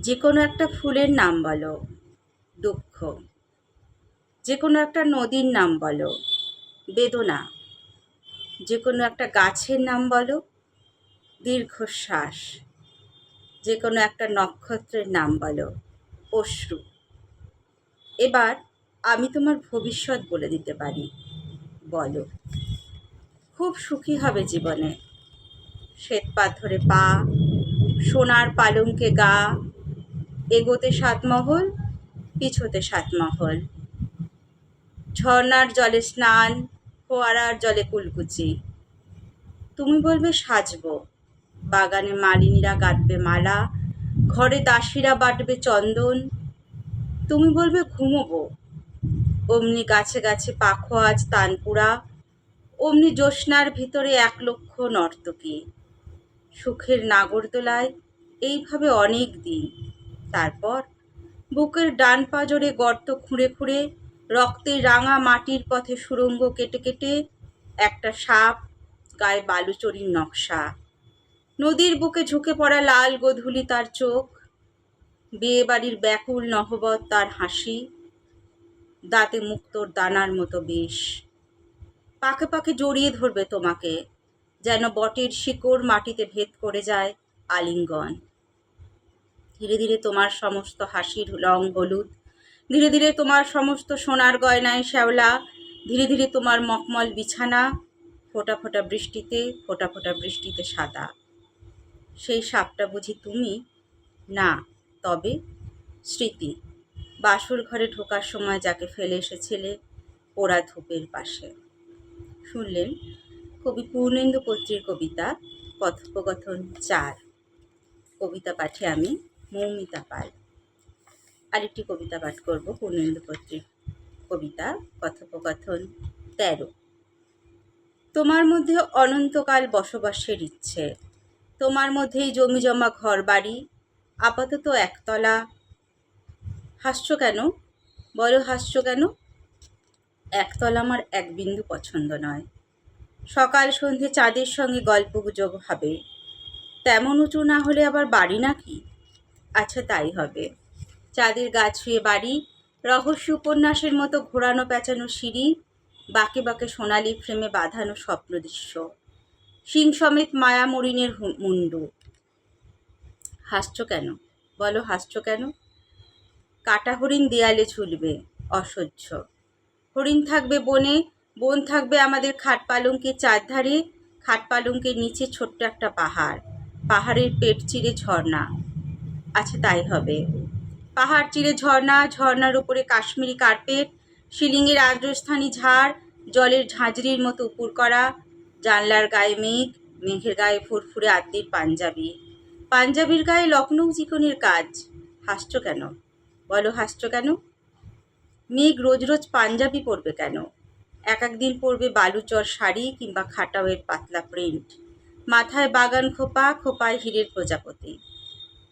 যে কোনো একটা ফুলের নাম বলো। দুঃখ। যে কোনো একটা নদীর নাম বলো। বেদনা। যে কোনো একটা গাছের নাম বলো। দীর্ঘশ্বাস। যে কোনো একটা নক্ষত্রের নাম বলো। অশ্রু। এবার আমি তোমার ভবিষ্যৎ বলে দিতে পারি। বলো। খুব সুখী হবে জীবনে। শ্বেত পাথরে পা, সোনার পালঙ্কে গা এগোতে সাতমহল পিছোতে সাতমহল ঝর্নার জলে স্নান, ফোয়ারার জলে কুলকুচি। তুমি বলবে, সাজবো। বাগানে মালিনীরা গাঁথবে মালা, ঘরে দাসীরা বাটবে চন্দন। তুমি বলবে, ঘুমোবো। অমনি গাছে গাছে পাখো আজ তানপুরা, অমনি জ্যোৎস্নার ভিতরে এক লক্ষ নর্তকী। সুখের নাগরদোলায় এইভাবে অনেক দিন। তারপর বুকের ডান পা পাজরে গর্ত খুঁড়ে খুঁড়ে রক্তে রাঙা মাটির পথে সুড়ঙ্গ কেটে কেটে একটা সাপ গায়ে বালুচরির নকশা। নদীর বুকে ঝুঁকে পড়া লাল গোধূলি তার চোখ। বিয়ে বাড়ির ব্যাকুল নহবত তার হাসি। দাঁতে মুক্তোর দানার মতো বিষ। পাকে পাকে জড়িয়ে ধরবে তোমাকে, যেন বটের শিকড় মাটিতে ভেদ করে যায় আলিঙ্গন। ধীরে ধীরে তোমার সমস্ত হাসির রং হলুদ, ধীরে ধীরে তোমার সমস্ত সোনার গয়নায় শ্যাওলা, ধীরে ধীরে তোমার মখমল বিছানা, ফোটা ফোটা বৃষ্টিতে, ফোটা ফোটা বৃষ্টিতে সাদা। সেই সাপটা বুঝি তুমি? না, তবে স্মৃতি। বাসুর ঘরে ঢোকার সময় যাকে ফেলে এসেছিলে পোড়া ধূপের পাশে। শুনলেন কবি পূর্ণেন্দু পত্রীর কবিতা, কথোপকথন চার। কবিতা পাঠে আমি মৌমিতা পাল। আরেকটি কবিতা পাঠ করব পূর্ণেন্দু পত্রীর কবিতা, কথোপকথন, তেরো। তোমার মধ্যে অনন্তকাল বসবাসের ইচ্ছে। তোমার মধ্যেই জমি জমা ঘর বাড়ি আপাতত একতলা। হাসছো কেন? বলো, হাসছো কেন? একতলা আমার এক বিন্দু পছন্দ নয়। সকাল সন্ধে চাঁদের সঙ্গে গল্প গুজব হবে। তেমন উঁচু না হলে আবার বাড়ি নাকি? আচ্ছা তাই হবে। চাঁদের গা ছুঁয়ে বাড়ি, রহস্য উপন্যাসের মতো ঘোরানো পেঁচানো সিঁড়ি, বাঁকে বাঁকে সোনালি ফ্রেমে বাঁধানো স্বপ্ন দৃশ্য। সিং সমেত মায়া মরিনের মুন্ডু। হাসছো কেন? বলো, হাসছো কেন? কাটা হরিণ দেয়ালে ঝুলবে, অসহ্য। হরিণ থাকবে বনে, বন থাকবে আমাদের খাট পালঙ্কের চারধারে, খাট পালঙ্কের নিচে ছোট্ট একটা পাহাড়। পাহাড়ের পেট চিরে ঝর্ণা। আচ্ছা তাই হবে। পাহাড় চিরে ঝর্ণা, ঝর্ণার উপরে কাশ্মীরি কার্পেট, শিলিংয়ের আর্দ্রস্থানী ঝাড়, জলের ঝাঁঝরির মতো উপুর করা, জানলার গায়ে মেঘ, মেঘের গায়ে ফুরফুরে আদ্যির পাঞ্জাবি। পাঞ্জাবির গায়ে লখনৌ চিকনের কাজ। হাসছো কেন? বলো, হাসছো কেন? মেঘ রোজ রোজ পাঞ্জাবি পরবে কেন? এক একদিন পরবে বালুচর শাড়ি কিংবা খাটাওয়ের পাতলা প্রিন্ট। মাথায় বাগান খোপা, খোপায় হীরের প্রজাপতি।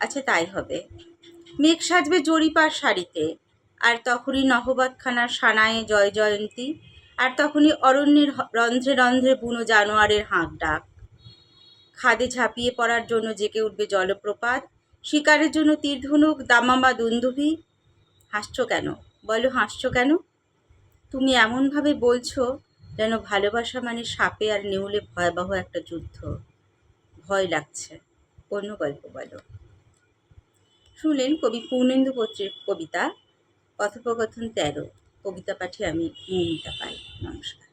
আচ্ছা তাই হবে। মেঘ সাজবে জরিপার শাড়িতে আর তখনই নহবতখানার সানায়ে জয় জয়ন্তী, আর তখনই অরণ্যের রন্ধ্রে রন্ধ্রে বুনো জানোয়ারের হাঁক ডাক। খাদে ঝাঁপিয়ে পড়ার জন্য জেগে উঠবে জলপ্রপাত, শিকারের জন্য তীরধনুক দামামা দুন্দুভি। হাসছো কেন? বলো, হাসছো কেন? তুমি এমনভাবে বলছো যেন ভালোবাসা মানে সাপে আর নেউলে ভয়াবহ একটা যুদ্ধ। ভয় লাগছে। অন্য গল্প বলো। শুনলেন কবি পূর্ণেন্দু পত্রের কবিতা কথোপকথন তেরো কবিতা পাঠে আমি মৌমিতা পাই। নমস্কার।